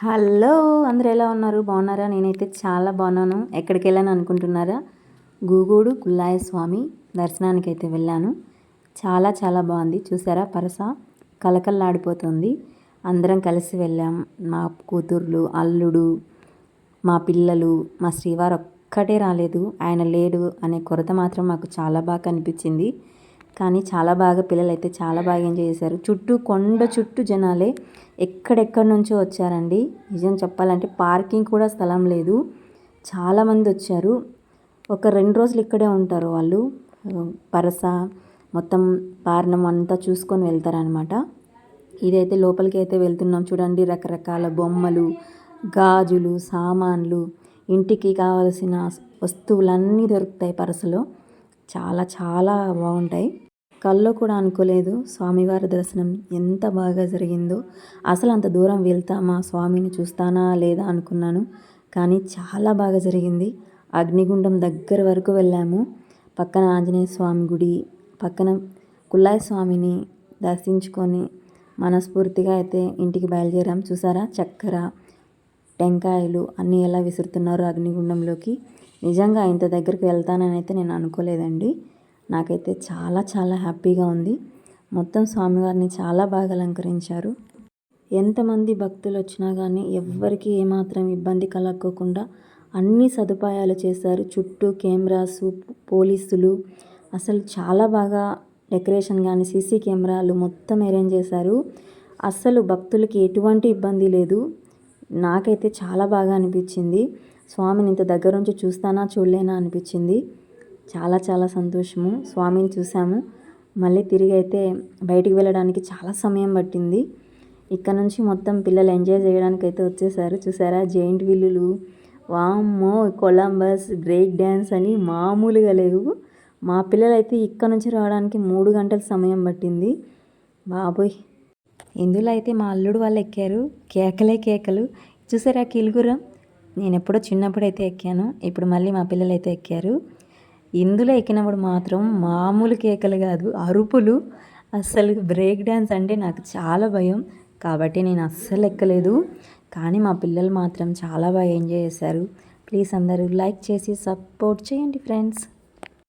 Hello అందరు ఎలా ఉన్నారు? బాగున్నారా? నేనైతే చాలా బాగున్నాను. ఎక్కడికి వెళ్ళాను అనుకుంటున్నారా? గూగూడు కుల్లాయ స్వామి దర్శనానికి అయితే వెళ్ళాను. చాలా చాలా బాగుంది. చూసారా? పరస కలకల్లాడిపోతుంది అందరం కలిసి వెళ్ళాం. మా కూతుర్లు అల్లుడు మా పిల్లలు మా శ్రీవారు ఒక్కటే రాలేదు. ఆయన లేడు అనే కొరత మాత్రం మాకు చాలా బాగా కనిపించింది. కానీ చాలా బాగా పిల్లలు అయితే చాలా బాగా ఎంజాయ్ చేశారు. చుట్టూ కొండ చుట్టూ జనాలే ఎక్కడెక్కడి నుంచో వచ్చారండి. నిజం చెప్పాలంటే పార్కింగ్ కూడా స్థలం లేదు. చాలామంది వచ్చారు. ఒక రెండు రోజులు ఇక్కడే ఉంటారు వాళ్ళు. పరస మొత్తం పారణం అంతా చూసుకొని వెళ్తారనమాట ఇదైతే లోపలికి అయితే వెళ్తున్నాం చూడండి. రకరకాల బొమ్మలు గాజులు సామాన్లు ఇంటికి కావలసిన వస్తువులన్నీ దొరుకుతాయి పరసలో. చాలా చాలా బాగుంటాయి. కల్లో కూడా అనుకోలేదు. స్వామివారి దర్శనం ఎంత బాగా జరిగిందో అసలు అంత దూరం వెళ్తామా స్వామిని చూస్తానా లేదా అనుకున్నాను. కానీ చాలా బాగా జరిగింది. అగ్నిగుండం దగ్గర వరకు వెళ్ళాము. పక్కన ఆంజనేయ స్వామి గుడి పక్కన కుల్లాయ స్వామిని దర్శించుకొని మనస్ఫూర్తిగా అయితే ఇంటికి బయలుదేరాం. చూసారా? చక్కెర టెంకాయలు అన్నీ ఎలా విసురుతున్నారు అగ్నిగుండంలోకి. నిజంగా ఇంత దగ్గరికి వెళ్తానని అయితే నేను అనుకోలేదండి. నాకైతే చాలా చాలా హ్యాపీగా ఉంది. మొత్తం స్వామివారిని చాలా బాగా అలంకరించారు. ఎంతమంది భక్తులు వచ్చినా కానీ ఎవ్వరికి ఏమాత్రం ఇబ్బంది కలగకుండా అన్ని సదుపాయాలు చేశారు. చుట్టూ కెమెరాస్ పోలీసులు అసలు చాలా బాగా డెకరేషన్ కానీ సీసీ కెమెరాలు మొత్తం అరేంజ్ చేశారు. అస్సలు భక్తులకి ఎటువంటి ఇబ్బంది లేదు. నాకైతే చాలా బాగా అనిపించింది. స్వామిని ఇంత దగ్గర నుంచి చూస్తానా చూడలేనా అనిపించింది. చాలా చాలా సంతోషము. స్వామిని చూసాము. మళ్ళీ తిరిగి అయితే బయటికి వెళ్ళడానికి చాలా సమయం పట్టింది. ఇక్కడ నుంచి మొత్తం పిల్లలు ఎంజాయ్ చేయడానికి అయితే వచ్చేసారు. చూసారా? జైంట్ విల్లులు. వామ్మో! కొలంబస్ బ్రేక్ డ్యాన్స్ అని మామూలుగా లేవు. మా పిల్లలైతే ఇక్కడ నుంచి రావడానికి మూడు గంటల సమయం పట్టింది. బాబోయ్! ఇందులో అయితే మా అల్లుడు వాళ్ళు ఎక్కారు. కేకలే కేకలు. చూసారా కిలుగురం? నేను ఎప్పుడో చిన్నప్పుడు అయితే ఎక్కాను. ఇప్పుడు మళ్ళీ మా పిల్లలు అయితే ఎక్కారు. ఇందులో ఎక్కినప్పుడు మాత్రం మామూలు కేకలు కాదు అరుపులు. అస్సలు బ్రేక్ డ్యాన్స్ అంటే నాకు చాలా భయం. కాబట్టి నేను అస్సలు ఎక్కలేదు. కానీ మా పిల్లలు మాత్రం చాలా బాగా ఎంజాయ్ చేశారు. ప్లీజ్ అందరూ లైక్ చేసి సపోర్ట్ చేయండి ఫ్రెండ్స్.